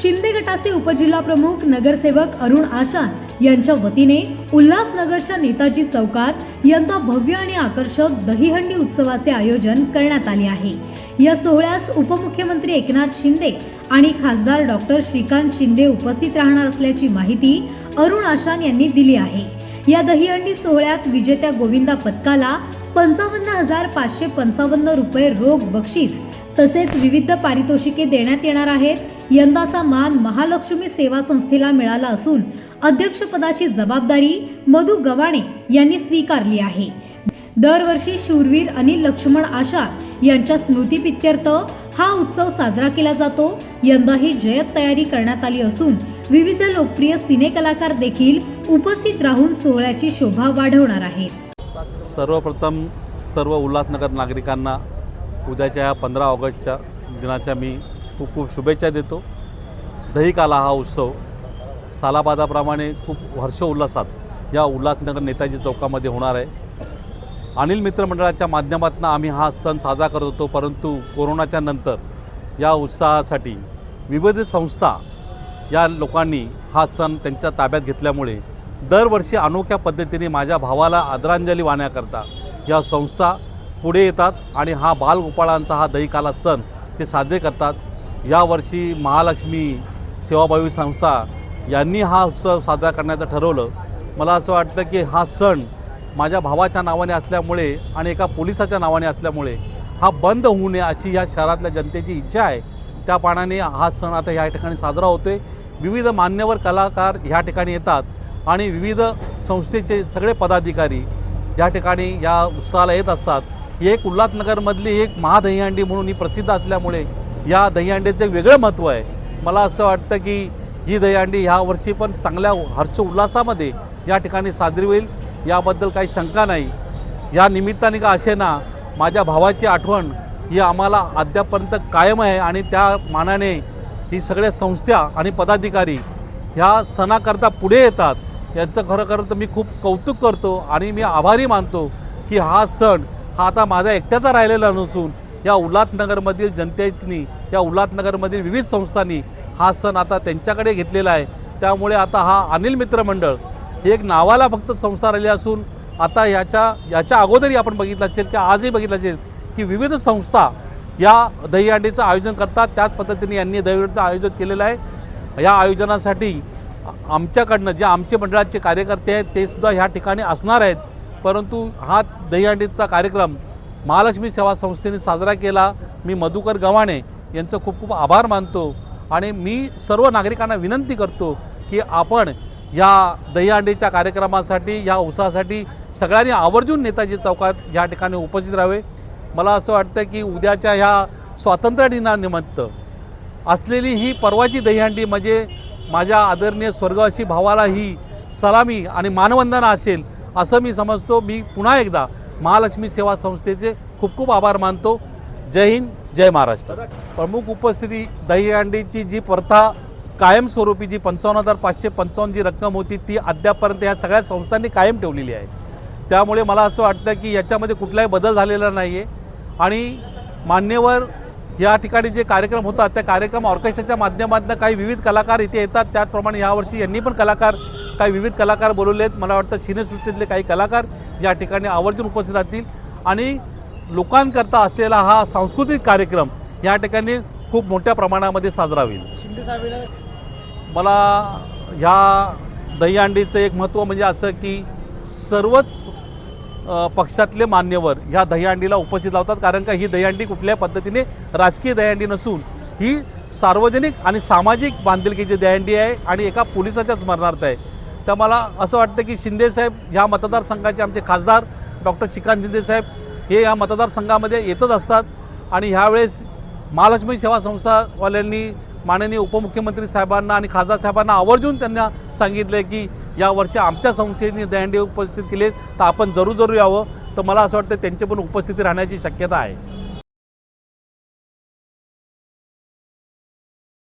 शिंदे गटाचे उपजिल्हा प्रमुख नगरसेवक अरुण आशान यांच्या वतीने उल्हासनगरच्या नेताजी चौकात यंदा भव्य आणि आकर्षक दहीहंडी उत्सवाचे आयोजन करण्यात आले आहे. या सोहळ्यास उपमुख्यमंत्री एकनाथ शिंदे आणि खासदार डॉक्टर श्रीकांत शिंदे उपस्थित राहणार असल्याची माहिती अरुण आशान यांनी दिली आहे. या दहीहंडी सोहळ्यात विजेत्या गोविंदा पथकाला पंचावन्न हजार पाचशे पंचावन्न रुपये रोख बक्षीस तसेच विविध पारितोषिके देण्यात येणार आहेत. यंदाचा मान महालक्ष्मी सेवा संस्थेला मिळाला असून अध्यक्षपदाची जबाबदारी मधु गवाणे यांनी स्वीकारली आहे. दरवर्षी शूरवीर अनिल लक्ष्मण आशा यांच्या स्मृतीपित्यर्थ हा उत्सव साजरा केला जातो. यंदाही जयत तयारी करण्यात आली असून विविध लोकप्रिय सिने कलाकार देखील उपस्थित राहून सोहळ्याची शोभा वाढवणार आहेत. सर्वप्रथम सर्व उल्हासनगर नागरिकांना उद्याच्या पंधरा ऑगस्टच्या दिनाच्या मी खूप खूप शुभेच्छा देतो. दहीकाला हा उत्सव सालाबादाप्रमाणे खूप हर्ष उल्हासात या उल्हासनगर नेताजी चौकामध्ये होणार आहे. अनिल मित्रमंडळाच्या माध्यमातून आम्ही हा सण साजरा करत होतो परंतु कोरोनाच्या नंतर या उत्साहासाठी विविध संस्था या लोकांनी हा सण त्यांच्या ताब्यात घेतल्यामुळे दरवर्षी अनोख्या पद्धतीने माझ्या भावाला आदरांजली वाहण्याकरता या संस्था पुढे येतात आणि हा बालगोपाळांचा हा दहीकाला सण ते साजरे करतात. यावर्षी महालक्ष्मी सेवाभावी संस्था यांनी हा उत्सव साजरा करण्याचं ठरवलं. मला असं वाटतं की हा सण माझ्या भावाच्या नावाने असल्यामुळे आणि एका पोलिसाच्या नावाने असल्यामुळे हा बंद होऊ नये अशी या शहरातल्या जनतेची इच्छा आहे. त्या पाण्याने हा सण आता या ठिकाणी साजरा होतो आहे विविध मान्यवर कलाकार ह्या ठिकाणी येतात आणि विविध संस्थेचे सगळे पदाधिकारी या ठिकाणी या उत्सवाला येत असतात. ही एक उल्हासनगरमधली एक महादहीहंडी म्हणून ही प्रसिद्ध असल्यामुळे या दहीहंडीचं वेगळं महत्त्व आहे. मला असं वाटतं की ही दहीहंडी ह्या वर्षी पण चांगल्या हर्ष उल्हासामध्ये या ठिकाणी साजरी होईल. याबद्दल काही शंका नाही. या निमित्ताने का असे ना माझ्या भावाची आठवण ही आम्हाला अद्यापर्यंत कायम आहे आणि त्या मानाने ही सगळ्या संस्था आणि पदाधिकारी ह्या सणाकरता पुढे येतात. यांचं खरं खरं तर मी खूप कौतुक करतो आणि मी आभारी मानतो की हा सण हा आता माझा एकट्याचा राहिलेला नसून या उल्हासनगरमधील जनतेनी या उल्हासनगरमधील विविध संस्थांनी हा सण आता त्यांच्याकडे घेतलेला आहे. त्यामुळे आता हा अनिल मित्र मंडळ ही एक नावाला फक्त संस्था राहिली असून आता याच्या याच्या अगोदरही आपण बघितलं असेल की आजही बघितलं असेल की विविध संस्था या दहीहंडीचं आयोजन करतात. त्याच पद्धतीने यांनी दहीहंडीचं आयोजन केलेलं आहे. या आयोजनासाठी आमच्याकडनं जे आमचे मंडळाचे कार्यकर्ते आहेत ते सुद्धा ह्या ठिकाणी असणार आहेत. परंतु हा दहीहंडीचा कार्यक्रम महालक्ष्मी सेवा संस्थेने साजरा केला. मी मधुकर गव्हाणे यांचं खूप खूप आभार मानतो. आणि मी सर्व नागरिकांना विनंती करतो की आपण या दहीहंडीच्या कार्यक्रमासाठी या उत्साहासाठी सगळ्यांनी आवर्जून नेताजी चौकात या ठिकाणी उपस्थित राहावे. मला असं वाटतं की उद्याच्या ह्या स्वातंत्र्य दिनानिमित्त असलेली ही परवाची दहीहंडी म्हणजे माझ्या आदरणीय स्वर्गवासी भावाला ही सलामी आणि मानवंदना असेल असं मी समजतो. मी पुन्हा एकदा महालक्ष्मी सेवा संस्थेचे खूप खूप आभार मानतो. जय हिंद जय महाराष्ट्र. प्रमुख उपस्थिती दहीहंडीची जी प्रथा कायमस्वरूपी जी पंचावन्न हजार पाचशे पंचावन्न जी रक्कम होती ती अद्यापर्यंत या सगळ्या संस्थांनी कायम ठेवलेली आहे. त्यामुळे मला असं वाटतं की याच्यामध्ये कुठलाही बदल झालेला नाही आहे आणि मान्यवर या ठिकाणी जे कार्यक्रम होतात त्या कार्यक्रम ऑर्केस्ट्राच्या माध्यमातून काही विविध कलाकार इथे येतात. त्याचप्रमाणे यावर्षी यांनी पण कलाकार काही विविध कलाकार बोलवले आहेत. मला वाटतं सिनेसृष्टीतले काही कलाकार या ठिकाणी आवर्जून उपस्थित राहतील. आणि लोकांकरता असलेला हा सांस्कृतिक कार्यक्रम या ठिकाणी खूप मोठ्या प्रमाणामध्ये साजरा होईल. मला ह्या दहीहंडीचं एक महत्त्व म्हणजे असं की सर्वच पक्षातले मान्यवर ह्या दहीहंडीला उपस्थित लावतात. कारण का ही दहीहंडी कुठल्याही पद्धतीने राजकीय दहीहंडी नसून ही सार्वजनिक आणि सामाजिक बांधिलकीची दहीहंडी आहे आणि एका पोलिसाच्या स्मरणार्थ आहे. तर मला असं वाटतं की शिंदेसाहेब ह्या मतदारसंघाचे आमचे खासदार डॉक्टर श्रीकांत शिंदेसाहेब हे या मतदारसंघामध्ये येतच असतात. आणि ह्यावेळेस महालक्ष्मी सेवा संस्थावाल्यांनी माननीय उपमुख्यमंत्री साहेबांना आणि खासदार साहेबांना आवर्जून त्यांना सांगितलं की यावर्षी आमच्या संस्थेने दहंडे उपस्थित केले तर आपण जरूर जरूर यावं. तर मला असं वाटतं त्यांची पण उपस्थिती राहण्याची शक्यता आहे.